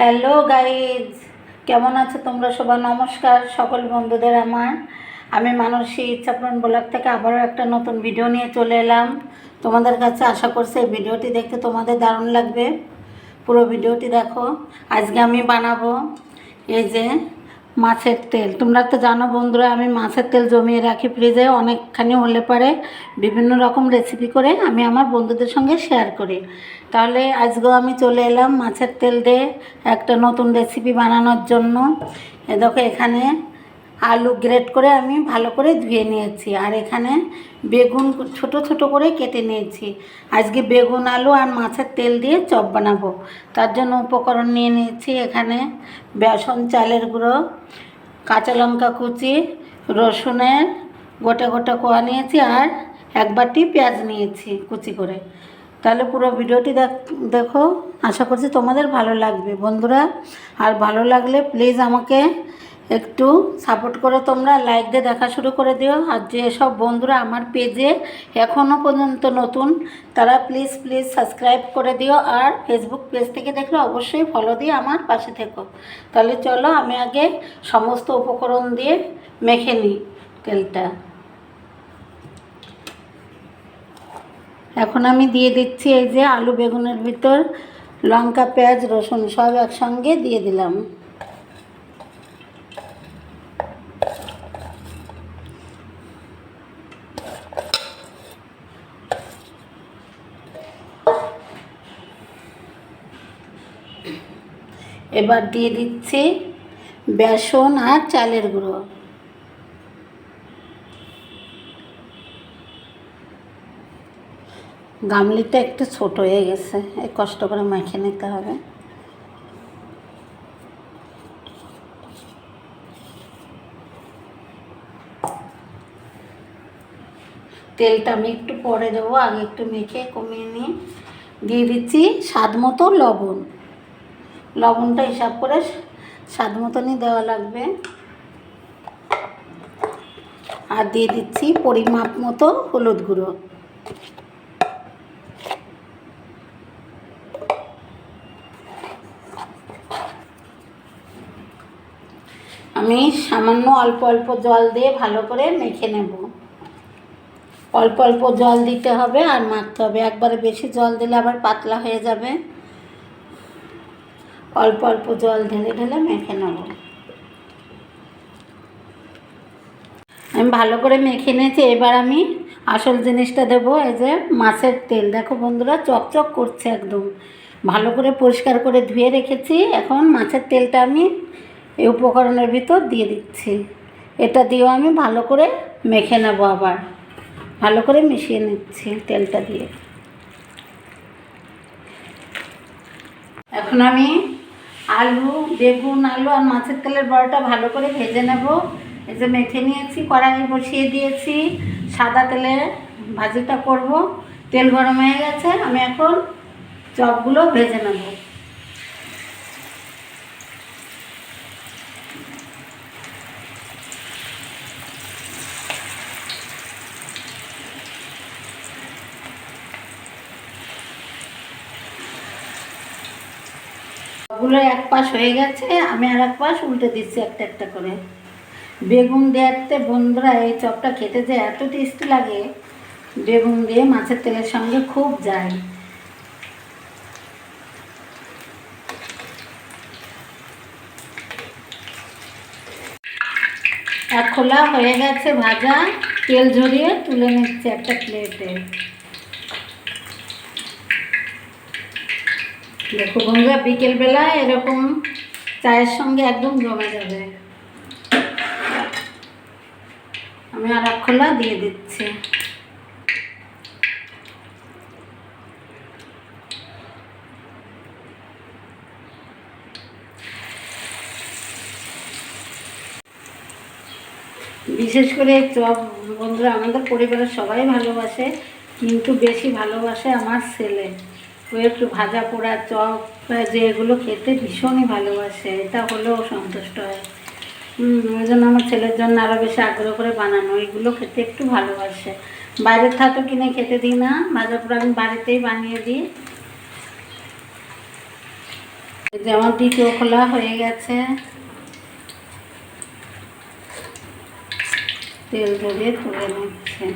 Hello guys কেমন আছো তোমরা সবাই? নমস্কার সকল বন্ধুদের আমার। আমি মানসী ইচ্ছাপূরণ ব্লগ থেকে আবারও একটা নতুন ভিডিও নিয়ে চলে এলাম। তোমাদের কাছে আশা করছি এই ভিডিওটি দেখতে তোমাদের দারুণ লাগবে। পুরো ভিডিওটি দেখো। আজকে আমি বানাবো এই যে মাছের তেল। তোমরা তো জানো বন্ধুরা, আমি মাছের তেল জমিয়ে রাখি ফ্রিজে, অনেকখানি হলে পরে বিভিন্ন রকম রেসিপি করে আমি আমার বন্ধুদের সঙ্গে শেয়ার করি। তাহলে আজকেও আমি চলে এলাম মাছের তেল দিয়ে একটা নতুন রেসিপি বানানোর জন্য। এ দেখো এখানে আলু গ্রেট করে আমি ভালো করে ধুয়ে নিয়েছি। আর এখানে বেগুন ছোট ছোট করে কেটে নিয়েছি। আজকে বেগুন, আলু আর মাছের তেল দিয়ে চপ বানাবো। তার জন্য উপকরণ নিয়ে নিয়েছি এখানে বেসন, চালের গুঁড়ো, কাঁচা লঙ্কা কুচি, রসুনের গোটা গোটা কোয়া নিয়েছি আর এক বাটি পেঁয়াজ নিয়েছি কুচি করে। তাহলে পুরো ভিডিওটি দেখ- দেখো। আশা করছি তোমাদের ভালো লাগবে। বন্ধুরা, আর ভালো লাগলে প্লিজ আমাকে একটু সাপোর্ট করে তোমরা লাইক দিয়ে দেখা শুরু করে দিও। আর যেসব বন্ধুরা আমার পেজে এখনও পর্যন্ত নতুন, তারা প্লিজ প্লিজ সাবস্ক্রাইব করে দিও। আর ফেসবুক পেজ থেকে দেখলে অবশ্যই ফলো দিয়ে আমার পাশে থেকো। তাহলে চলো আমি আগে সমস্ত উপকরণ দিয়ে মেখে নিই তেলটা। এখন আমি দিয়ে দিচ্ছি এই যে আলু বেগুনের ভিতর লঙ্কা, পেঁয়াজ, রসুন সব একসঙ্গে দিয়ে দিলাম। এবার দিয়ে দিচ্ছি বেসন আর চালের গুঁড়ো। গামলিটা একটু ছোট হয়ে গেছে এই কষ্ট করে মেখে নিতে হবে। তেলটা আমি একটু পরে দেবো, আগে একটু মেখে কমিয়ে নিয়ে। দিয়ে দিচ্ছি স্বাদ মতো লবণ। লবণটা হিসাব করে স্বাদ মতনই দেওয়া লাগবে। আর দিয়ে দিচ্ছি পরিমাপ মতো হলুদ গুঁড়ো। আমি সামান্য অল্প অল্প জল দিয়ে ভালো করে মেখে নেব। অল্প অল্প জল দিতে হবে আর মাখতে হবে। একবারে বেশি জল দিলে আবার পাতলা হয়ে যাবে। অল্প অল্প জল ঢেলে ঢেলে মেখে নেব। আমি ভালো করে মেখে নিয়েছি, এবার আমি আসল জিনিসটা দেবো, এই যে মাছের তেল। দেখো বন্ধুরা, চকচক করছে একদম। ভালো করে পরিষ্কার করে ধুয়ে রেখেছি, এখন মাছের তেলটা আমি এই উপকরণের ভিতর দিয়ে দিচ্ছি। এটা দিয়েও আমি ভালো করে মেখে নেব আবার। ভালো করে মিশিয়ে নিচ্ছি তেলটা দিয়ে। এখন আমি আলু, বেগুন, আলু আর মাছের তেলের বড়টা ভালো করে ভেজে নেব। এই যে মেখে নিয়েছি কড়াই বসিয়ে দিয়েছি সাদা তেলে ভাজিটা করব। তেল গরম হয়ে গেছে, আমি এখন চপগুলো ভেজে নেব। ওগুলো এক পাশ হয়ে গেছে, আমি আর এক পাশ উল্টে দিচ্ছি একটা একটা করে। বেগুন দেওয়াতে বন্ধুরা এই চপটা খেতে যে এত টেস্টি লাগে, বেগুন দিয়ে মাছের তেলের সঙ্গে খুব যায়। খোলা হয়ে গেছে ভাজা, তেল ঝরিয়ে তুলে নিচ্ছে একটা প্লেটে দেখো বন্ধুরা, বিকেলবেলা এরকম চায়ের সঙ্গে একদম জমে যাবে। আমি আর খোলা দিয়ে দিচ্ছি। বিশেষ করে চপ, বন্ধুরা, আমাদের পরিবারের সবাই ভালোবাসে, কিন্তু বেশি ভালোবাসে আমার ছেলে। ও একটু ভাজা পোড়া, চপ যে এগুলো খেতে ভীষণই ভালোবাসে। এটা হলেও সন্তুষ্ট হয়। ওই জন্য আমার ছেলের জন্য আরও বেশি আগ্রহ করে বানানো। এগুলো খেতে একটু ভালোবাসে। বাইরের থাকো কিনে খেতে দিই না। ভাজা পোড়া আমি বাড়িতেই বানিয়ে দিই। যেমন দ্বিতীয় খোলা হয়ে গেছে। তেল ধরে তুলে নিচ্ছে।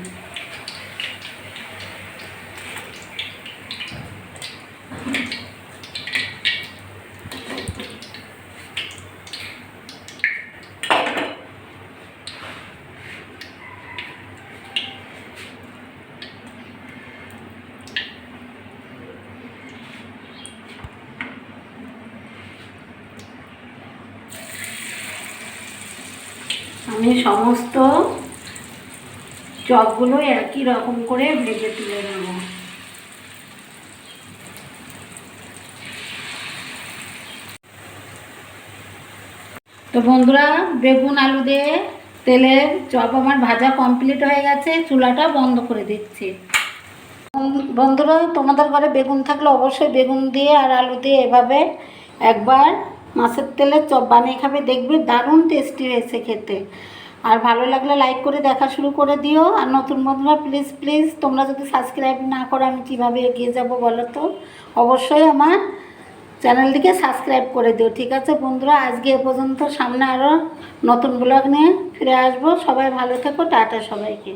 আমি সমস্ত চপগুলো একই রকম করে ভেজে তুলে নেব। তো বন্ধুরা, বেগুন আলু দিয়ে তেলের চপ আমার ভাজা কমপ্লিট হয়ে গেছে, চুলাটা বন্ধ করে দিচ্ছি। বন্ধু- বন্ধুরা, তোমাদের ঘরে বেগুন থাকলে অবশ্যই বেগুন দিয়ে আর আলু দিয়ে এভাবে একবার মাছের তেলের চপ বানিয়ে খাবে, দেখবে দারুণ টেস্টি হয়েছে খেতে। আর ভালো লাগলে লাইক করে দেখা শুরু করে দিও। আর নতুন বন্ধুরা প্লিজ প্লিজ তোমরা যদি সাবস্ক্রাইব না করো, আমি কীভাবে এগিয়ে যাব বলো তো? অবশ্যই আমার চ্যানেলটিকে সাবস্ক্রাইব করে দিও, ঠিক আছে? বন্ধুরা, আজকে এ পর্যন্ত, সামনে আরও নতুন ব্লগ নিয়ে ফিরে আসব। সবাই ভালো থেকো, টাটা সবাইকে।